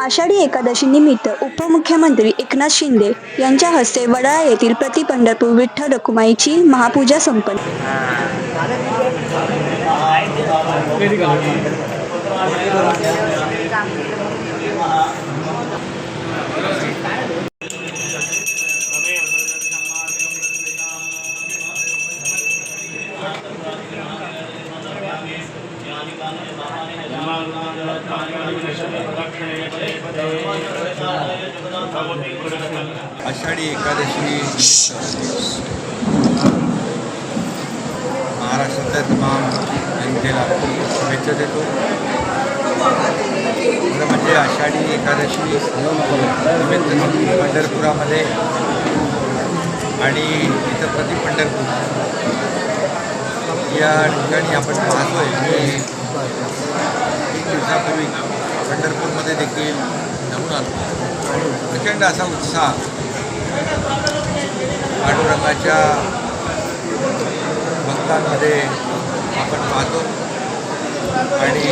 आषाढी एकादशी निमित्त उपमुख्यमंत्री एकनाथ शिंदे यांच्या हस्ते वडाळा येथील प्रति पंढरपूर विठ्ठल रखुमाईची महापूजा संपन्न. आषाढी एकादशी महाराष्ट्रातल्या तमाम जनतेला शुभेच्छा देतो. खरं म्हणजे आषाढी एकादशी निमित्त पंढरपुरामध्ये आणि इथं प्रति पंढरपूर. या ठिकाणी आपण पाहतोय की तीन दिवसापूर्वी पंढरपूरमध्ये देखील जाऊन आलो. प्रचंड असा उत्साह. पांडुरंगाच्या भक्तांमध्ये आपण पाहतो. आणि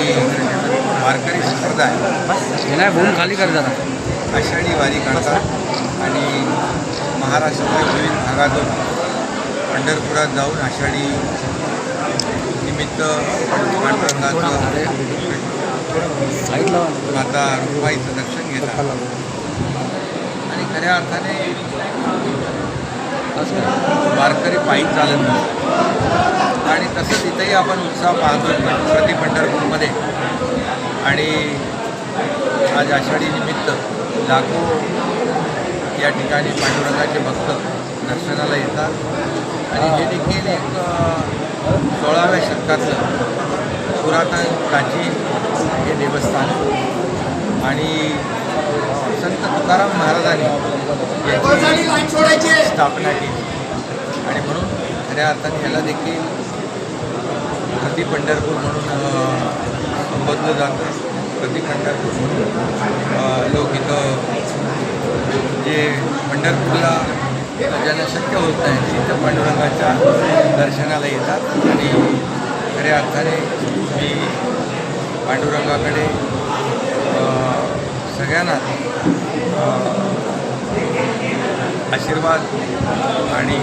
वारकरी संप्रदाय. हे बोलून खाली कर जरा. आषाढी वारी काढतात. आणि महाराष्ट्राच्या विविध भागातून पंढरपुरात जाऊन आषाढी निमित्त पांडुरंगाचं साईडला माता रुक्माईचं दर्शन घेतात आणि खऱ्या अर्थाने वारकरी पायी चालत नाही. आणि तसंच इथंही आपण उत्साह पाहतो प्रति पंढरपूरमध्ये. आणि आज आषाढी निमित्त लाखो या ठिकाणी पांडुरंगाचे भक्त दर्शनाला येतात. आणि हे देखील एक सोळाव्या शतकातलं पुरातन प्राचीन हे देवस्थान आणि संत तुकाराम महाराजांनी याची स्थापना केली. आणि म्हणून खऱ्या अर्थाने याला देखील प्रति पंढरपूर म्हणून संबोधलं जातं. प्रति पंढरपूर म्हणून. लोक इथं जे पंढरपूरला ज्यांना शक्य होत नाही तिथं पांडुरंगाच्या दर्शनाला येतात आणि खऱ्या अर्थाने मी पांडुरंगाकडे सगळ्यांना आशीर्वाद आणि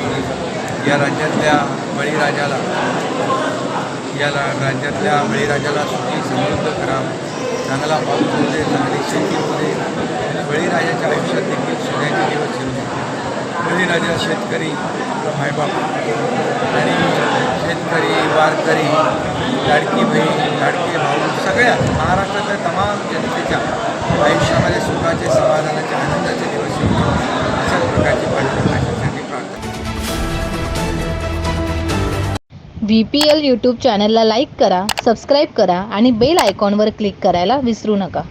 या राज्यातल्या बळीराजाला या राज्यातल्या बळीराजाला सुखी समृद्ध करा चांगला पाऊस होऊ दे चांगली शेती होऊ दे. बळीराजाच्या आयुष्यात देखील सोन्याचे दिवस येऊ दे. बळीराजा शेतकरी मायबाप. आणि वारकरी लाडकी बहीण लाडके भाऊ सगळ्या महाराष्ट्रातल्या तमाम जनतेच्या आयुष्यामध्ये सुखाचे समाधानाचे आनंदाचे दिवस अशा प्रकारची पाठिंबासाठी प्रार्थना व्ही पी एल यूट्यूब चॅनलला लाईक करा सबस्क्राईब करा आणि बेल आयकॉनवर क्लिक करायला विसरू नका.